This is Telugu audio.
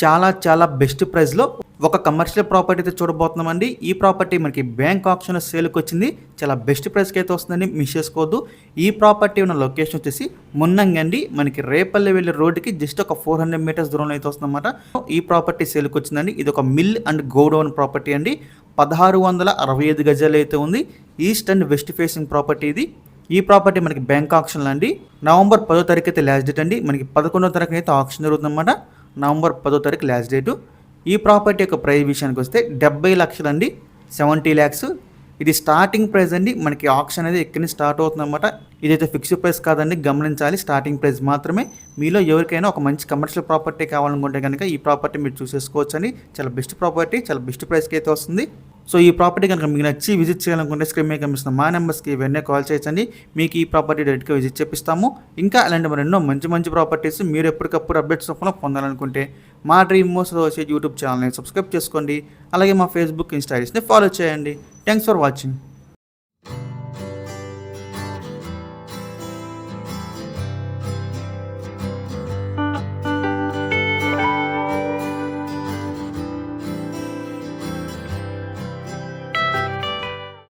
చాలా చాలా బెస్ట్ ప్రైస్లో ఒక కమర్షియల్ ప్రాపర్టీ అయితే చూడబోతున్నామండి. ఈ ప్రాపర్టీ మనకి బ్యాంక్ ఆప్షన్ సేల్కి వచ్చింది. చాలా బెస్ట్ ప్రైస్కి అయితే వస్తుందండి. మిస్ చేసుకోవద్దు. ఈ ప్రాపర్టీ ఉన్న లొకేషన్ వచ్చేసి మున్నంగండి మనకి రేపల్లి వెళ్ళే రోడ్డుకి జస్ట్ ఒక ఫోర్ హండ్రెడ్ మీటర్స్ దూరంలో అయితే వస్తుందన్నమాట. ఈ ప్రాపర్టీ సేల్కి వచ్చిందండి. ఇది ఒక మిల్ అండ్ గోడౌన్ ప్రాపర్టీ అండి. పదహారు వందల అరవై ఐదు గజాలు అయితే ఉంది. East and west facing property ఇది. ఈ ప్రాపర్టీ మనకి బ్యాంక్ ఆప్షన్లో అండి. నవంబర్ పదో తారీఖు అయితే లాస్ట్ డేట్ అండి. మనకి పదకొండో తారీఖు అయితే ఆప్షన్ జరుగుతుందన్నమాట. నవంబర్ పదో తారీఖు లాస్ట్ డేటు ఈ ప్రాపర్టీ యొక్క ప్రైస్ విషయానికి వస్తే డెబ్బై లక్షలు అండి సెవెంటీ ల్యాక్స్ ఇది స్టార్టింగ్ ప్రైస్ అండి. మనకి ఆప్షన్ అనేది ఎక్కడి నుంచి స్టార్ట్ అవుతుందన్నమాట. ఇదైతే ఫిక్స్డ్ ప్రైస్ కాదండి గమనించాలి. స్టార్టింగ్ ప్రైస్ మాత్రమే. మీలో ఎవరికైనా ఒక మంచి కమర్షియల్ ప్రాపర్టీ కావాలనుకుంటే కనుక ఈ ప్రాపర్టీ మీరు చూసేసుకోవచ్చు అండి చాలా బెస్ట్ ప్రాపర్టీ చాలా బెస్ట్ ప్రైస్కి అయితే వస్తుంది. సో ఈ ప్రాపర్టీ కనుక మీకు నచ్చి విజిట్ చేయాలనుకుంటే స్క్రీన్ మీద కనిపిస్తున్న మా నెంబర్స్కి వెంటనే కాల్ చేయొచ్చండి మీకు ఈ ప్రాపర్టీ డైరెక్ట్గా విజిట్ చేపిస్తాము. ఇంకా అలాంటి మరి ఎన్నో మంచి మంచి ప్రాపర్టీస్ మీరు ఎప్పటికప్పుడు అప్డేట్స్ రూపంలో పొందాలనుకుంటే మా డ్రీమ్ మోస్ట్ వచ్చే యూట్యూబ్ ఛానల్ని సబ్స్క్రైబ్ చేసుకోండి. అలాగే మా ఫేస్బుక్ ఇన్స్టాగ్రామ్స్ని ఫాలో చేయండి. Thanks for watching